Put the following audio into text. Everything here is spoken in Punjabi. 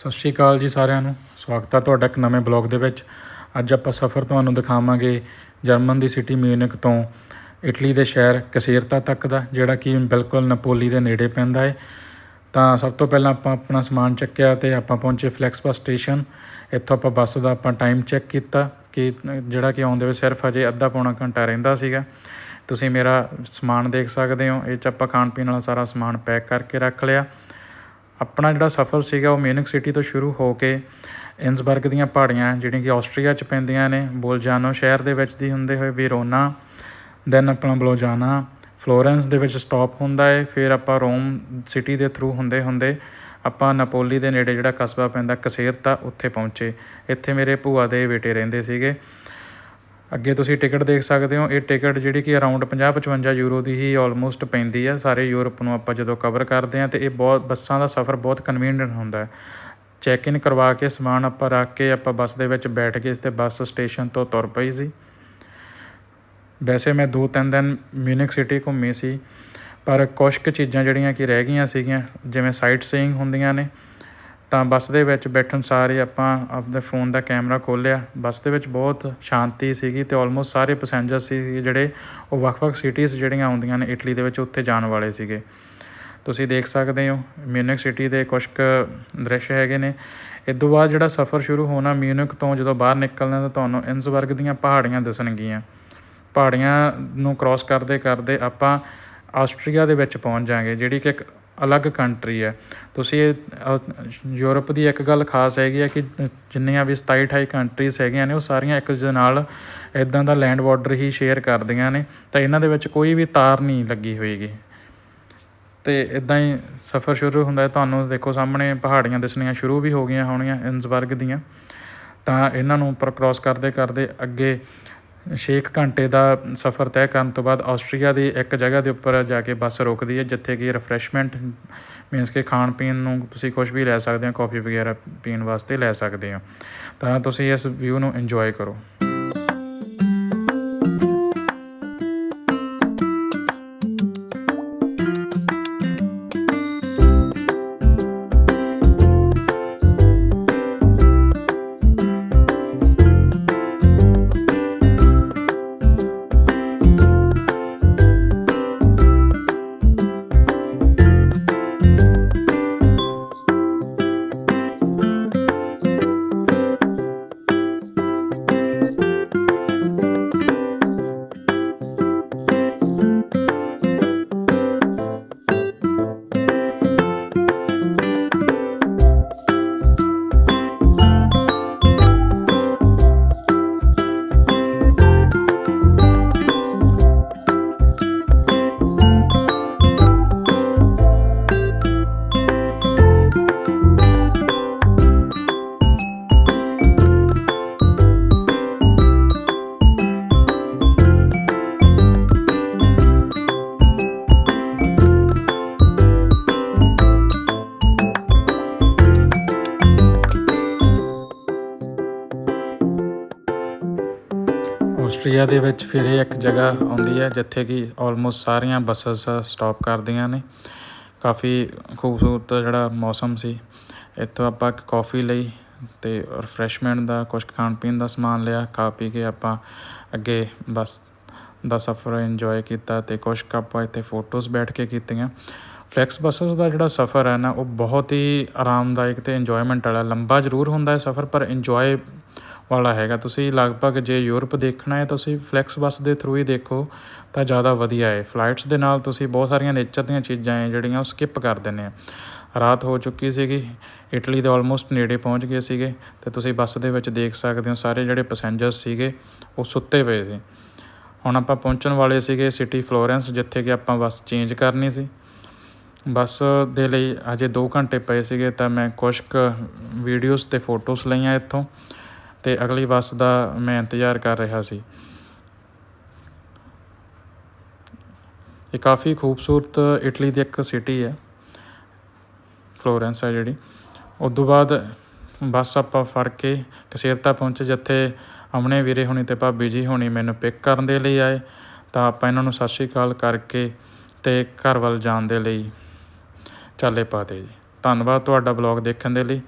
ਸਤਿ ਸ਼੍ਰੀ ਅਕਾਲ ਜੀ ਸਾਰਿਆਂ ਨੂੰ। ਸਵਾਗਤ ਹੈ ਤੁਹਾਡਾ ਇੱਕ ਨਵੇਂ ਬਲੌਗ ਦੇ ਵਿੱਚ। ਅੱਜ ਆਪਾਂ ਸਫ਼ਰ ਤੁਹਾਨੂੰ ਦਿਖਾਵਾਂਗੇ ਜਰਮਨ ਦੀ ਸਿਟੀ ਮਿਊਨਿਕ ਤੋਂ ਇਟਲੀ ਦੇ ਸ਼ਹਿਰ ਕਸੇਰਤਾ ਤੱਕ ਦਾ, ਜਿਹੜਾ ਕਿ ਬਿਲਕੁਲ ਨਪੋਲੀ ਦੇ ਨੇੜੇ ਪੈਂਦਾ ਹੈ ਤਾਂ ਸਭ ਤੋਂ ਪਹਿਲਾਂ ਆਪਾਂ ਆਪਣਾ ਸਮਾਨ ਚੱਕਿਆ ਤੇ ਆਪਾਂ ਪਹੁੰਚੇ ਫਲੈਕਸ ਬੱਸ ਸਟੇਸ਼ਨ। ਇੱਥੋਂ ਆਪਾਂ ਬੱਸ ਦਾ ਆਪਾਂ ਟਾਈਮ ਚੈੱਕ ਕੀਤਾ ਕਿ ਜਿਹੜਾ ਕਿ ਆਉਂਦੇ ਵੇ ਸਿਰਫ ਅਜੇ ਅੱਧਾ ਪੌਣਾ ਘੰਟਾ ਰਹਿੰਦਾ ਸੀਗਾ। ਤੁਸੀਂ ਮੇਰਾ ਸਮਾਨ ਦੇਖ ਸਕਦੇ ਹੋ। ਇਹ ਚ ਆਪਾਂ ਖਾਣ ਪੀਣ ਵਾਲਾ ਸਾਰਾ ਸਮਾਨ ਪੈਕ ਕਰਕੇ ਰੱਖ ਲਿਆ। ਆਪਣਾ ਜਿਹੜਾ ਸਫ਼ਰ ਸੀਗਾ ਉਹ ਮਿਊਨਿਕ ਸਿਟੀ ਤੋਂ ਸ਼ੁਰੂ ਹੋ ਕੇ ਇਨਸਬਰਗ ਦੀਆਂ ਪਹਾੜੀਆਂ ਜਿਹੜੀਆਂ ਕਿ ਆਸਟਰੀਆ 'ਚ ਪੈਂਦੀਆਂ ਨੇ, ਬੋਲਜਾਨੋ ਸ਼ਹਿਰ ਦੇ ਵਿੱਚ ਦੀ ਹੁੰਦੇ ਹੋਏ ਵੀਰੋਨਾ ਦੈਨ ਆਪਣਾ ਬਲੋਜਾਨਾ, ਫਲੋਰੈਂਸ ਦੇ ਵਿੱਚ ਸਟਾਪ ਹੁੰਦਾ ਹੈ ਫਿਰ ਆਪਾਂ ਰੋਮ ਸਿਟੀ ਦੇ ਥਰੂ ਹੁੰਦੇ ਹੁੰਦੇ ਆਪਾਂ ਨਪੋਲੀ ਦੇ ਨੇੜੇ ਜਿਹੜਾ ਕਸਬਾ ਪੈਂਦਾ ਕਸੇਰਤਾ, ਉੱਥੇ ਪਹੁੰਚੇ। ਇੱਥੇ ਮੇਰੇ ਭੂਆ ਦੇ ਬੇਟੇ ਰਹਿੰਦੇ ਸੀਗੇ। ਅੱਗੇ ਤੁਸੀਂ ਟਿਕਟ ਦੇਖ ਸਕਦੇ ਹੋ, ਇਹ ਟਿਕਟ ਜਿਹੜੀ ਕਿ ਅਰਾਊਂਡ 50-55 ਯੂਰੋ ਦੀ ਹੀ ਆਲਮੋਸਟ ਪੈਂਦੀ ਆ। ਸਾਰੇ ਯੂਰਪ ਨੂੰ ਆਪਾਂ ਜਦੋਂ ਕਵਰ ਕਰਦੇ ਹਾਂ ਤੇ ਇਹ ਬਹੁਤ, ਬੱਸਾਂ ਦਾ ਸਫ਼ਰ ਬਹੁਤ ਕਨਵੀਨੀਅੰਟ ਹੁੰਦਾ ਹੈ। ਚੈੱਕ ਇਨ ਕਰਵਾ ਕੇ ਸਮਾਨ ਆਪਾਂ ਰੱਖ ਕੇ ਆਪਾਂ ਬੱਸ ਦੇ ਵਿੱਚ ਬੈਠ ਕੇ ਤੇ ਬੱਸ ਸਟੇਸ਼ਨ ਤੋਂ ਤੁਰ ਪਈ ਸੀ। ਵੈਸੇ ਮੈਂ ਦੋ ਤਿੰਨ ਦਿਨ ਮਿਊਨਿਕ ਸਿਟੀ ਘੁੰਮੀ ਸੀ, ਪਰ ਕੁਝ ਕੁ ਚੀਜ਼ਾਂ ਜਿਹੜੀਆਂ ਕਿ ਰਹਿ ਗਈਆਂ ਸੀਗੀਆਂ, ਜਿਵੇਂ ਸਾਈਟ ਸੀਇੰਗ ਹੁੰਦੀਆਂ ਨੇ ਤਾਂ ਬੱਸ ਦੇ ਵਿੱਚ ਬੈਠਣ ਸਾਰੇ ਆਪਾਂ ਆਪਣੇ ਫੋਨ ਦਾ ਕੈਮਰਾ ਖੋਲ੍ਹਿਆ। ਬੱਸ ਦੇ ਵਿੱਚ ਬਹੁਤ ਸ਼ਾਂਤੀ ਸੀਗੀ ਅਤੇ ਆਲਮੋਸਟ ਸਾਰੇ ਪੈਸੇਂਜਰ ਸੀ ਜਿਹੜੇ ਉਹ ਵੱਖ-ਵੱਖ ਸਿਟੀਜ਼ ਜਿਹੜੀਆਂ ਆਉਂਦੀਆਂ ਨੇ ਇਟਲੀ ਦੇ ਵਿੱਚ ਉੱਥੇ ਜਾਣ ਵਾਲੇ ਸੀਗੇ। ਤੁਸੀਂ ਦੇਖ ਸਕਦੇ ਹੋ ਮਿਊਨਿਕ ਸਿਟੀ ਦੇ ਕੁਝ ਕੁ ਦ੍ਰਿਸ਼ ਹੈਗੇ ਨੇ। ਇਸ ਤੋਂ ਬਾਅਦ ਜਿਹੜਾ ਸਫ਼ਰ ਸ਼ੁਰੂ ਹੋਣਾ ਮਿਊਨਿਕ ਤੋਂ ਜਦੋਂ ਬਾਹਰ ਨਿਕਲਣਾ ਤਾਂ ਤੁਹਾਨੂੰ ਇਨਸਬਰਗ ਦੀਆਂ ਪਹਾੜੀਆਂ ਦਿਸਣਗੀਆਂ। ਪਹਾੜੀਆਂ ਨੂੰ ਕ੍ਰਾਸ ਕਰਦੇ ਕਰਦੇ ਆਪਾਂ ਆਸਟਰੀਆ ਦੇ ਵਿੱਚ ਪਹੁੰਚ ਜਾਾਂਗੇ, ਜਿਹੜੀ ਕਿ ਇੱਕ ਅਲੱਗ ਕੰਟਰੀ ਹੈ। ਤੁਸੀਂ ਇਹ ਯੂਰਪ ਦੀ ਇੱਕ ਗੱਲ ਖਾਸ ਹੈਗੀ ਹੈ ਕਿ ਜਿੰਨੀਆਂ ਵੀ 27 28 ਕੰਟਰੀਜ਼ ਹੈਗੀਆਂ ਨੇ, ਉਹ ਸਾਰੀਆਂ ਇੱਕ ਦੂਜੇ ਨਾਲ ਇਦਾਂ ਦਾ ਲੈਂਡ ਬਾਰਡਰ ਹੀ ਸ਼ੇਅਰ ਕਰਦੀਆਂ ਨੇ, ਤਾਂ ਇਹਨਾਂ ਦੇ ਵਿੱਚ ਕੋਈ ਵੀ ਤਾਰ ਨਹੀਂ ਲੱਗੀ ਹੋਏਗੀ। ਤੇ ਇਦਾਂ ਹੀ ਸਫ਼ਰ ਸ਼ੁਰੂ ਹੁੰਦਾ ਹੈ। ਤੁਹਾਨੂੰ ਦੇਖੋ ਸਾਹਮਣੇ ਪਹਾੜੀਆਂ ਦਿਸਣੀਆਂ ਸ਼ੁਰੂ ਵੀ ਹੋ ਗਈਆਂ ਹੋਣੀਆਂ ਇਨਸਬਰਗ ਦੀਆਂ। ਤਾਂ ਇਹਨਾਂ ਨੂੰ ਉੱਪਰ ਕ੍ਰਾਸ ਕਰਦੇ ਕਰਦੇ ਅੱਗੇ 6 ਘੰਟੇ ਦਾ ਸਫ਼ਰ ਤੈਅ ਕਰਨ ਤੋਂ ਬਾਅਦ ਆਸਟਰੀਆ ਦੀ ਇੱਕ ਜਗ੍ਹਾ ਦੇ ਉੱਪਰ ਜਾ ਕੇ ਬੱਸ ਰੁਕਦੀ ਹੈ, ਜਿੱਥੇ ਕਿ ਰਿਫਰੈਸ਼ਮੈਂਟ ਮੀਨਸ ਕਿ ਖਾਣ ਪੀਣ ਨੂੰ ਤੁਸੀਂ ਕੁਝ ਵੀ ਲੈ ਸਕਦੇ ਹੋ, ਕਾਫੀ ਵਗੈਰਾ ਪੀਣ ਵਾਸਤੇ ਲੈ ਸਕਦੇ ਹੋ। ਤਾਂ ਤੁਸੀਂ ਇਸ ਵਿਊ ਨੂੰ ਇੰਜੋਏ ਕਰੋ। ਆਸਟਰੀਆ ਦੇ ਵਿੱਚ ਫਿਰ ਇਹ ਇੱਕ ਜਗ੍ਹਾ ਆਉਂਦੀ ਹੈ ਜਿੱਥੇ ਕਿ ਆਲਮੋਸਟ ਸਾਰੀਆਂ ਬੱਸਸ ਸਟਾਪ ਕਰਦੀਆਂ ਨੇ। ਕਾਫੀ ਖੂਬਸੂਰਤ ਜਿਹੜਾ ਮੌਸਮ ਸੀ। ਇੱਥੋਂ ਆਪਾਂ ਇੱਕ ਕਾਫੀ ਲਈ ਤੇ ਰਿਫਰੈਸ਼ਮੈਂਟ ਦਾ ਕੁਝ ਖਾਣ ਪੀਣ ਦਾ ਸਮਾਨ ਲਿਆ, ਖਾ ਪੀ ਕੇ ਆਪਾਂ ਅੱਗੇ ਬੱਸ ਦਾ ਸਫ਼ਰ ਇੰਜੋਏ ਕੀਤਾ ਤੇ ਕੁਝ ਕੁ ਆਪਾਂ ਇੱਥੇ ਫੋਟੋਜ਼ ਬੈਠ ਕੇ ਕੀਤੀਆਂ। ਫਲੈਕਸ ਬੱਸਸ ਦਾ ਜਿਹੜਾ ਸਫ਼ਰ ਹੈ ਨਾ, ਉਹ ਬਹੁਤ ਹੀ ਆਰਾਮਦਾਇਕ ਤੇ ਇੰਜੋਇਮੈਂਟ ਵਾਲਾ, ਲੰਬਾ ਜ਼ਰੂਰ ਹੁੰਦਾ ਹੈ ਸਫ਼ਰ, ਪਰ ਇੰਜੋਏ ਵਾਲਾ ਹੈਗਾ। ਤੁਸੀਂ ਲਗਭਗ ਜੇ ਯੂਰਪ ਦੇਖਣਾ ਹੈ, ਤੁਸੀਂ ਫਲੈਕਸ ਬੱਸ ਦੇ ਥਰੂ ਹੀ ਦੇਖੋ, ਤਾਂ ਜ਼ਿਆਦਾ ਵਧੀਆ ਹੈ। ਫਲਾਈਟਸ ਦੇ ਨਾਲ ਤੁਸੀਂ ਬਹੁਤ ਸਾਰੀਆਂ ਨੇਚਰ ਦੀਆਂ ਚੀਜ਼ਾਂ ਹੈ, ਜਿਹੜੀਆਂ ਉਹ ਸਕਿਪ ਕਰ ਦਿੰਦੇ ਆ। ਰਾਤ ਹੋ ਚੁੱਕੀ ਸੀਗੀ, ਇਟਲੀ ਦੇ ਆਲਮੋਸਟ ਨੇੜੇ ਪਹੁੰਚ ਗਏ ਸੀਗੇ, ਤੇ ਤੁਸੀਂ ਬੱਸ ਦੇ ਵਿੱਚ ਦੇਖ ਸਕਦੇ ਹੋ ਸਾਰੇ ਜਿਹੜੇ ਪੈਸੇਂਜਰਸ ਸੀਗੇ, ਉਹ ਸੁੱਤੇ ਪਏ ਸੀ। ਹੁਣ ਆਪਾਂ ਪਹੁੰਚਣ ਵਾਲੇ ਸੀਗੇ ਸਿਟੀ ਫਲੋਰੈਂਸ ਜਿੱਥੇ ਕਿ ਆਪਾਂ ਬੱਸ ਚੇਂਜ ਕਰਨੀ ਸੀ। ਬੱਸ ਦੇ ਲਈ ਅਜੇ 2 ਘੰਟੇ ਪਏ ਸੀਗੇ, ਤਾਂ ਮੈਂ ਕੁਝ ਕੁ ਵੀਡੀਓਜ਼ ਤੇ ਫੋਟੋਜ਼ ਲਈਆਂ ਇੱਥੋਂ। ਤੇ ਅਗਲੀ ਬੱਸ ਦਾ ਮੈਂ ਇੰਤਜ਼ਾਰ ਕਰ ਰਿਹਾ ਸੀ। ਇਹ ਕਾਫੀ ਖੂਬਸੂਰਤ ਇਟਲੀ ਦੀ ਇੱਕ ਸਿਟੀ ਹੈ। ਫਲੋਰੈਂਸ ਹੈ ਜਿਹੜੀ। ਉਸ ਤੋਂ ਬਾਅਦ ਬੱਸ ਆਪਾਂ ਫੜ ਕੇ ਕਸੇਰਤਾ ਪਹੁੰਚੇ ਜਿੱਥੇ ਅਮਨੇ ਵੀਰੇ ਹੋਣੀ ਤੇ ਭਾਬੀ ਜੀ ਹੋਣੀ ਮੈਨੂੰ ਪਿਕ ਕਰਨ ਦੇ ਲਈ ਆਏ। ਤਾਂ ਆਪਾਂ ਇਹਨਾਂ ਨੂੰ ਸਤਿ ਸ਼੍ਰੀ ਅਕਾਲ ਕਰਕੇ ਤੇ ਘਰ ਵੱਲ ਜਾਣ ਦੇ ਲਈ ਚਾਲੇ ਪਾਤੇ ਜੀ। ਧੰਨਵਾਦ ਤੁਹਾਡਾ ਬਲੌਗ ਦੇਖਣ ਦੇ ਲਈ।